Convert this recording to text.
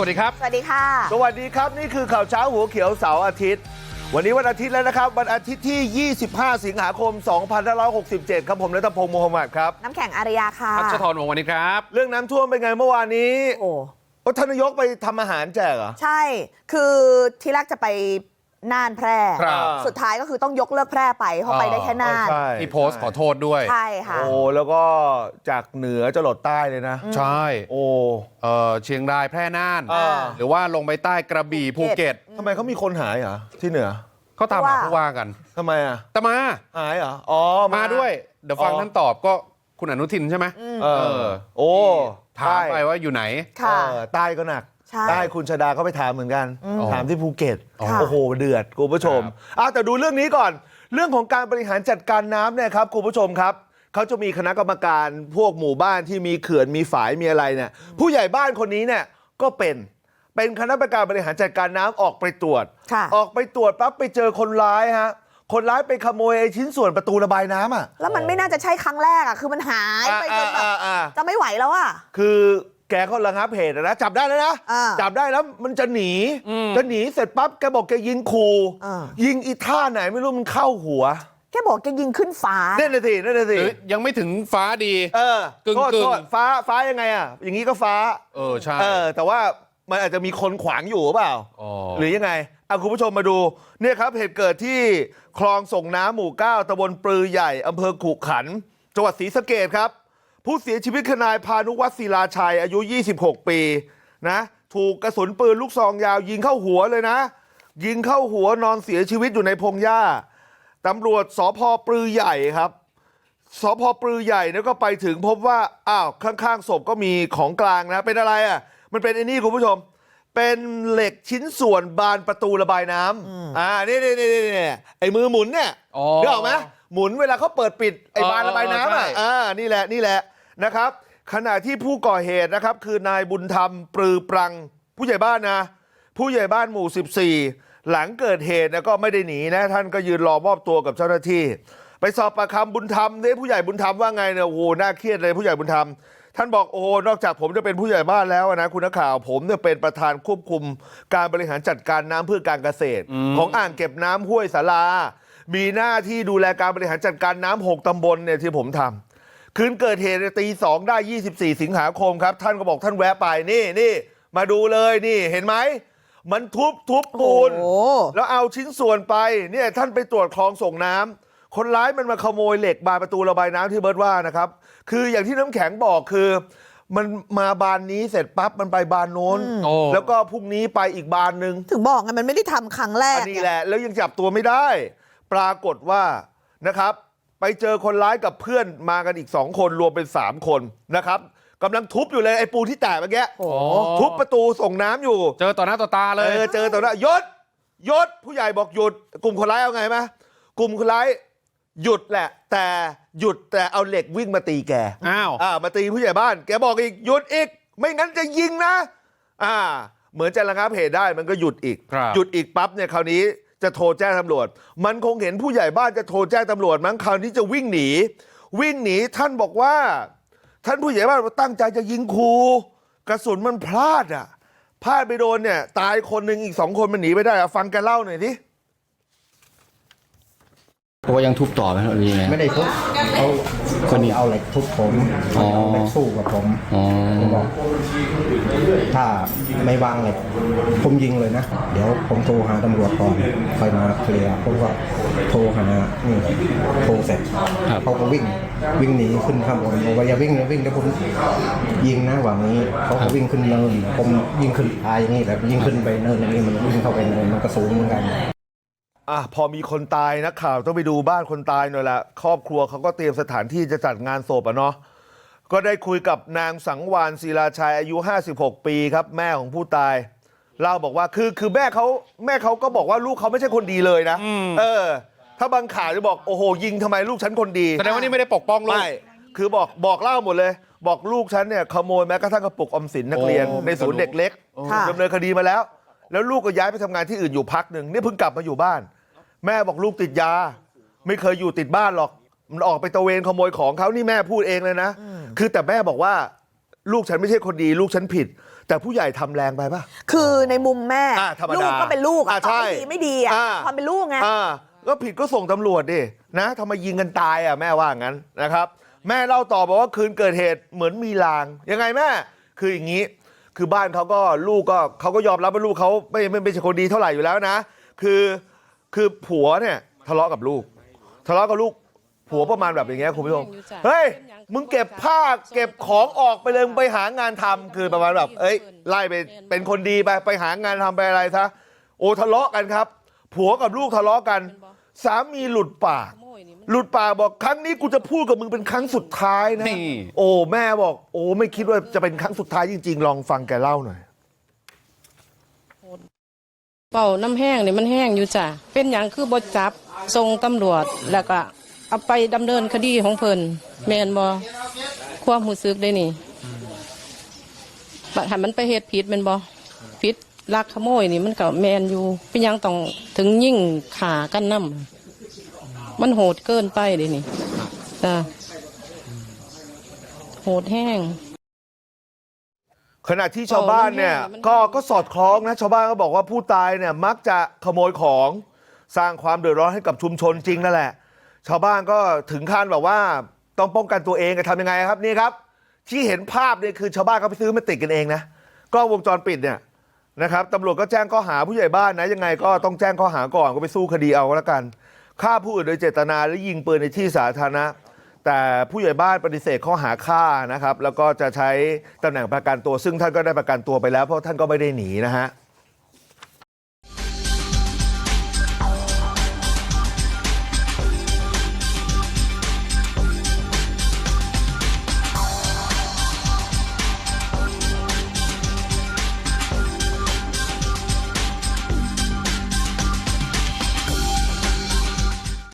วัสดีครับ สวัสดีค่ะ สวัสดีครับ นี่คือข่าวเช้าหัวเขียวเสาร์อาทิตย์ วันนี้วันอาทิตย์แล้วนะครับ วันอาทิตย์ที่ 25 สิงหาคม 2567 ครับผมนัทพงศ์มูฮัมหมัดครับ น้ำแข็งอารยาค่ะพัชทรวงศ์วันนี้ครับ เรื่องน้ำท่วมเป็นไงเมื่อวานนี้โอ้โอ้ท่านนายกไปทำอาหารแจกเหรอ ใช่ คือที่แรกจะไป น่านแพร่ครับสุดท้ายก็คือต้องยกเลิกแพร่ไปเพราะไปได้แค่น่านใช่ที่โพสต์ขอโทษด้วยใช่ค่ะโอ้แล้วก็จากเหนือจะหลดใต้เลยนะ ใช่โอ้เออเชียงรายแพร่น่านอ่าหรือว่าลงไปใต้กระบี่ภูเก็ตทำไมเขามีคนหายเหรอที่เหนือเขาตามหาว่าผู้ว่ากันทำไมอะแต่มาหายเหรออ๋อมาด้วยเดี๋ยวฟังอ๋อท่านตอบก็คุณอนุทินใช่ไหมเอเอออโอ้ถามไปว่าอยู่ไหนค่ะเออใต้ก็หนัก ใช่ใต้คุณชาดาก็ไปถามเหมือนกัน ถามที่ภูเก็ตค่ะโอ้โหเดือดคุณผู้ชมครับอะแต่ดูเรื่องนี้ก่อน เรื่องของการบริหารจัดการน้ำเนี่ยครับคุณผู้ชมครับเขาจะมีคณะกรรมการพวกหมู่บ้านที่มีเขื่อนมีฝายมีอะไรเนี่ยผู้ใหญ่บ้านคนนี้เนี่ยก็เป็นเป็นคณะกรรมการบริหารจัดการน้ำออกไปตรวจค่ะออกไปตรวจปั๊บไปเจอคนร้ายฮะคนร้ายไปขโมยไอ้ชิ้นส่วนประตูระบายน้ำอะแล้วมันไม่น่าจะใช่ครั้งแรกอะคือมันหายไปจนแบบอ่าอ่าอ่าจะไม่ไหวแล้วอะคือ แกก็ระงับเหตุอะนะจับได้แล้วนะอ่าจับได้แล้วมันจะหนีจะหนีเสร็จปั๊บแกบอกแกยิงขู่อ่ายิงอีท่าไหนไม่รู้มันเข้าหัวแค่บอกแกยิงขึ้นฟ้านั่นน่ะสินั่นน่ะหสิรือยังไม่ถึงฟ้าดี เออกึ่งโทษกึ่งโทษฟ้าฟ้ายังไงอะอย่างนี้ก็ฟ้า เออใช่เออ แต่ว่ามันอาจจะมีคนขวางอยู่หรือเปล่าอ๋อหรือยังไงเอาคุณผู้ชมมาดูเนี่ยครับเหตุเกิดที่คลองส่งน้ำหมู่เก้าตำบลปลือใหญ่อำเภอขุขันธ์จังหวัดศรีสะเกดครับ ผู้เสียชีวิตคือนายพานุวัฒน์ศิลาชัยอายุ 26 ปีนะถูกกระสุนปืนลูกซองยาวยิงเข้าหัวเลยนะ ยิงเข้าหัวนอนเสียชีวิตอยู่ในพงหญ้าตำรวจสพปลือใหญ่ครับสพปลือใหญ่เนี่ยก็ไปถึงพบว่าอ้าวข้างๆศพก็มีของกลางนะเป็นอะไรอะมันเป็นไอ้นี่คุณผู้ชม เป็นเหล็กชิ้นส่วนบานประตูระบายน้ำอ่านี่นี่นี่นี่ไอ้มือหมุนเนี่ยอ๋อนึกออกไหมหมุนเวลาเขาเปิดปิดไอ้เออบานระบายน้ำอะใช่อ่านี่แหละนี่แหละ นะครับขณะที่ผู้ก่อเหตุนะครับคือนายบุญธรรมปรือปรังผู้ใหญ่บ้านนะผู้ใหญ่บ้านหมู่14หลังเกิดเหตุนะก็ไม่ได้หนีนะท่านก็ยืนรอมอบตัวกับเจ้าหน้าที่ ไปสอบปากคำบุญธรรมเนี่ยผู้ใหญ่บุญธรรมว่าไงเนี่ยโอ้โหน่าเครียดเลยผู้ใหญ่บุญธรรมท่านบอกโอ้โหนอกจากผมจะเป็นผู้ใหญ่บ้านแล้วนะคุณนักข่าวผมเนี่ยเป็นประธานควบคุมการบริหารจัดการน้ำเพื่อการเกษตร ของอ่างเก็บน้ำห้วยสารามีหน้าที่ดูแลการบริหารจัดการน้ำหกตำบลเนี่ยที่ผมทำ คืนเกิดเหตุเนี่ยตีสองได้24สิงหาคมครับ ท่านก็บอกท่านแวะไปนี่นี่มาดูเลยนี่เห็นไหมมันทุบทุบปูนโอ้โหแล้วเอาชิ้นส่วนไปเนี่ยท่านไปตรวจคลองส่งน้ำคนร้ายมันมาขโมยเหล็กบานประตูระบายน้ำที่เบิร์ตว่านะครับ คืออย่างที่น้ำแข็งบอกคือ มันมาบานนี้เสร็จปั๊บมันไปบานโน้นโอ้แล้วก็พรุ่งนี้ไปอีกบานหนึ่งถึงบอกไงมันไม่ได้ทำครั้งแรกอันนี้แหละ แล้วยังจับตัวไม่ได้ ปรากฏว่านะครับ ไปเจอคนร้ายกับเพื่อนมากันอีกสองคนรวมเป็นสามคนนะครับกำลังทุบอยู่เลยไอ้ปูนที่แตกเมื่อกี้โอ้ทุบประตูส่งน้ำอยู่ เจอต่อหน้าต่อตาเลยเออเจอตอนนั้นยศยศผู้ใหญ่บอกหยุด กลุ่มคนร้ายเอาไงไหมกลุ่มคนร้ายหยุดแหละ แต่หยุดแต่เอาเหล็กวิ่งมาตีแกอ้าวอ่ามาตีผู้ใหญ่บ้าน แกบอกอีกหยุดอีก ไม่งั้นจะยิงนะ อ่า เหมือนจะระงับเหตุได้มันก็หยุดอีกครับหยุดอีกปั๊บเนี่ยคราวนี้ จะโทรแจ้งตำรวจ มันคงเห็นผู้ใหญ่บ้านจะโทรแจ้งตำรวจมั้งคราวนี้จะวิ่งหนี วิ่งหนีท่านบอกว่า ท่านผู้ใหญ่บ้านตั้งใจจะยิงครูกระสุนมันพลาดอะพลาดไปโดนเนี่ย ตายคนหนึ่งอีกสองคนมันหนีไปได้อะฟังแกเล่าหน่อยดิ เพราะว่ายังทุบต่อไหมครับหรือยังไง ไม่ได้ทุบเขาคนนี้เอาเหล็กทุบผมอ๋อ เอาเหล็กสู้กับผมอ๋อผมบอกถ้าไม่วางเหล็กผมยิงเลยนะ เดี๋ยวผมโทรหาตำรวจก่อนค่อยมาเคลียร์ผมก็โทรหานี่โทรเสร็จเขาก็วิ่งวิ่งหนีขึ้นข้างบนบอกว่าอย่าวิ่งอย่าวิ่งเดี๋ยวผมยิงนะหวังนี้เขาก็วิ่งขึ้นเนินผมยิงขึ้นตายอย่างนี้แต่ยิงขึ้นไปเนินอย่างนี้มันวิ่งเข้าไปเนินมันก็สูงเหมือนกัน อะพอมีคนตายนักข่าวต้องไปดูบ้านคนตายหน่อยละครอบครัวเขาก็เตรียมสถานที่จะจัดงานศพอะเนาะก็ได้คุยกับนางสังวานศิลาชัยอายุ 56 ปีครับ แม่ของผู้ตายเล่าบอกว่าคือคือแม่เขาแม่เขาก็บอกว่าลูกเขาไม่ใช่คนดีเลยนะอืมเออ ถ้าบางข่าวจะบอกโอ้โหยิงทำไมลูกฉันคนดีแสดงว่านี่ไม่ได้ปกป้องลูกไม่คือบอกบอกเล่าหมดเลย บอกลูกฉันเนี่ยขโมยแม้กระทั่งกระปุกออมสินนักเรียนโอ้ในศูนย์เด็กเล็กค่ะดำเนินคดีมาแล้ว แล้วลูกก็ย้ายไปทำงานที่อื่นอยู่พักหนึ่งนี่เพิ่งกลับมาอยู่บ้าน แม่บอกลูกติดยาไม่เคยอยู่ติดบ้านหรอกมันออกไปตระเวนขโมยของเขานี่แม่พูดเองเลยนะคือแต่แม่บอกว่าลูกฉันไม่ใช่คนดีลูกฉันผิด แต่ผู้ใหญ่ทำแรงไปป่ะคือในมุมแม่อะธรรมดาลูกก็เป็นลูกอะอะต่อใช่ให้ดีไม่ดีอะอะความเป็นลูกไงอ่าก็ผิดก็ส่งตำรวจดินะทำไมยิงกันตายอะแม่ว่างั้นนะครับ แม่เล่าต่อบอกว่าคืนเกิดเหตุเหมือนมีลาง ยังไงแม่ คืออย่างนี้ คือบ้านเขาก็ลูกก็เขาก็ยอมรับว่าลูกเขาไม่ไม่ไม่ใช่คนดีเท่าไหร่อยู่แล้วนะ คือ คือผัวเนี่ยทะเลาะกับลูกทะเลาะกับลูกผัวประมาณแบบอย่างเงี้ยคุณผู้ชมเฮ้ยมึงเก็บผ้าเก็บของออกไปเลยมึงไปหางานทำคือประมาณแบบเอ้ยไล่ไปเป็นคนดีไปไปหางานทำไปอะไรซะโอ้ทะเลาะกันครับ ผัวกับลูกทะเลาะกัน สามีหลุดปาก หลุดปากบอกครั้งนี้กูจะพูดกับมึงเป็นครั้งสุดท้ายนะนี่โอ้แม่บอก โอ้ไม่คิดว่าจะเป็นครั้งสุดท้ายจริง ๆ ลองฟังแกเล่าหน่อย เป่าน้ำแห้งนี่มันแห้งอยู่จ้ะ เป็นอย่างคือบดจับส่งตำรวจแล้วก็เอาไปดำเนินคดีของเพิ่นแมนบอความหูซึกได้นี่บัดหันมันไปเหตุผิดแมนบอผิดลักขโมยนี่มันก็แมนอยู่ เป็นหยังต้องถึงยิ่งขากันน้ำมันโหดเกินไปเดยนี่จ้ะโหดแห้ง ขณะที่ชาวบ้านเนี่ยเออมันก็ก็สอดคล้องนะชาวบ้านก็บอกว่าผู้ตายเนี่ยมักจะขโมยของสร้างความเดือดร้อนให้กับชุมชนจริงนั่นแหละ ชาวบ้านก็ถึงขั้นแบบว่าต้องป้องกันตัวเองจะทำยังไงครับนี่ครับ ที่เห็นภาพเนี่ยคือชาวบ้านเขาไปซื้อมาติดกันเองนะกล้องวงจรปิดเนี่ยนะครับตำรวจก็แจ้งข้อหาผู้ใหญ่บ้านนะยังไงก็ต้องแจ้งข้อหาก่อนก็ไปสู้คดีเอาก็แล้วกันฆ่าผู้อื่นโดยเจตนาและยิงปืนในที่สาธารณะ แต่ผู้ใหญ่บ้านปฏิเสธข้อหาฆ่านะครับแล้วก็จะใช้ตำแหน่งประกันตัวซึ่งท่านก็ได้ประกันตัวไปแล้วเพราะท่านก็ไม่ได้หนีนะฮะ